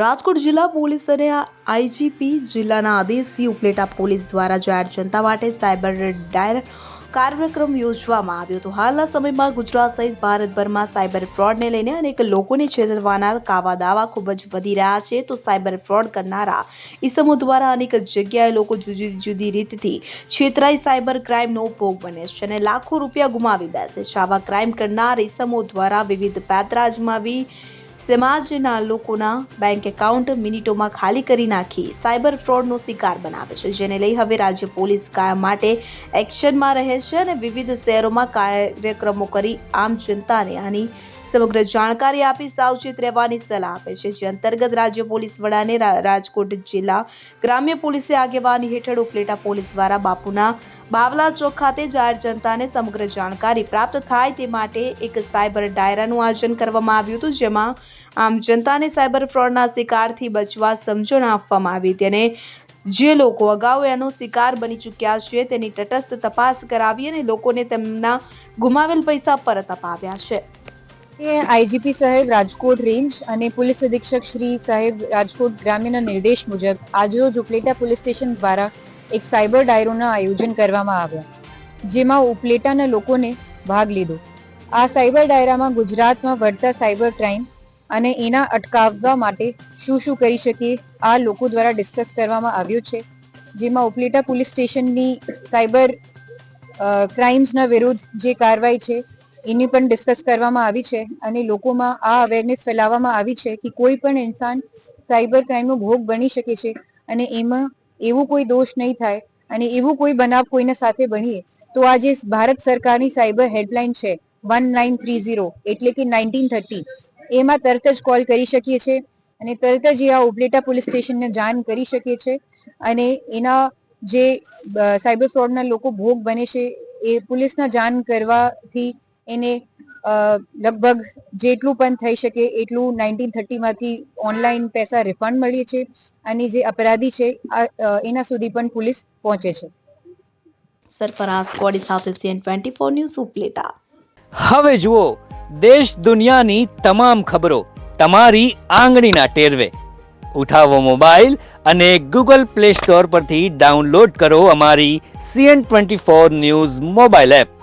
રાજકોટ જિલ્લા પોલીસ અને આઈજીપી જિલ્લાના આદેશથી ઉપલેટા પોલીસ દ્વારા જાહેર જનતા માટે સાયબર ડાયર કાર્યક્રમ યોજવામાં આવ્યો હતો. હાલના સમયમાં ગુજરાત સહિત ભારતભરમાં સાયબર ફ્રોડને લઈને અનેક લોકોને છેતરવાના કાવા દાવા ખૂબ જ વધી રહ્યા છે. તો સાયબર ફ્રોડ કરનારા ઇસમો દ્વારા અનેક જગ્યાએ લોકો જુદી જુદી રીતથી છેતરાઈ સાયબર ક્રાઇમનો ભોગ બને છે અને લાખો રૂપિયા ગુમાવી બેસે છે. આવા ક્રાઇમ કરનાર ઇસમો દ્વારા વિવિધ પેતરા અજમાવી સમાજના લોકોના બેંક એકાઉન્ટ મિનિટોમાં ખાલી કરી નાખી સાયબર ફ્રોડનો શિકાર બનાવે છે, જેને લઈ હવે રાજ્ય પોલીસ કાયમ માટે એક્શનમાં રહે છે અને વિવિધ શહેરોમાં કાર્યક્રમો કરી આમ જનતાને આની સમગ્ર જાણકારી આપી સાવચેત રહેવાની સલાહ આપે છે, જે અંતર્ગત રાજ્ય પોલીસ વડાને રાજકોટ જિલ્લા ગ્રામ્ય પોલીસે આગેવાની હેઠળ ઉપલેટા પોલીસ દ્વારા બાપુના બાવલા ચોક ખાતે જાહેર જનતાને સમગ્ર જાણકારી પ્રાપ્ત થાય તે માટે એક સાયબર ડાયરાનું આયોજન કરવામાં આવ્યું હતું, જેમાં આમ જનતાને સાયબર ફ્રોડના શિકારથી બચવા સમજણ આપવામાં આવી હતી અને જે લોકો અગાઉ એનો શિકાર બની ચૂક્યા છે તેની તટસ્થ તપાસ કરાવી અને લોકોને તેમના ગુમાવેલ પૈસા પરત અપાવ્યા છે. એ આઈજીપી સાહેબ રાજકોટ રેન્જ અને પોલીસ અધિક્ષક શ્રી સાહેબ રાજકોટ ગ્રામ્યના નિર્દેશ મુજબ આજરોજ ઉપલેટા પોલીસ સ્ટેશન દ્વારા એક સાયબર ડાયરોના આયોજન કરવામાં આવ્યા, જેમાં ઉપલેટાના લોકોને ભાગ લીધો. આ સાયબર ડાયરામાં ગુજરાતમાં વધતા સાયબર ક્રાઇમ અને એના અટકાવવા માટે શું શું કરી શકીએ, આ લોકો દ્વારા ડિસ્કસ કરવામાં આવ્યું છે, જેમાં ઉપલેટા પોલીસ સ્ટેશનની સાયબર ક્રાઇમ્સના વિરુદ્ધ જે કાર્યવાહી છે, એની પણ ડિસ્કસ કરવામાં આવી છે અને લોકોમાં આ અવેરનેસ ફેલાવવામાં આવી છે કે કોઈ પણ ઇન્સાન સાયબર ક્રાઇમનો ભોગ બની શકે છે અને એમાં એવું કોઈ દોષ નહીં થાય અને એવું કોઈ બનાવ કોઈના સાથે બનીએ, તો આ જે ભારત સરકારની સાયબર હેલ્પલાઇન છે વન નાઇન થ્રી ઝીરો એટલે કે નાઇન્ટીન થર્ટી એમાં તરત જ કોલ કરી શકીએ છીએ અને તરત જ એ આ ઉપલેટા પોલીસ સ્ટેશનને જાણ કરી શકીએ છીએ અને એના જે સાયબર ફ્રોડના લોકો ભોગ બને છે એ પોલીસના જાણ કરવાથી એને લગભગ જેટલું પણ થઈ શકે એટલું નાઇન્ટીન થર્ટીમાંથી ઓનલાઈન પૈસા રિફંડ મળીએ છે અને જે અપરાધી છે આ, એના સુધી પણ પોલીસ પહોંચે છે. સરફરાઝ કોડી સાથે CN twenty four news Upleta. હવે જુઓ દેશ દુનિયાની તમામ ખબરો તમારી આંગળીના ટેરવે. ઉઠાવો મોબાઈલ અને ગૂગલ પ્લે સ્ટોર પરથી ડાઉનલોડ કરો અમારી CN twenty four news mobile app.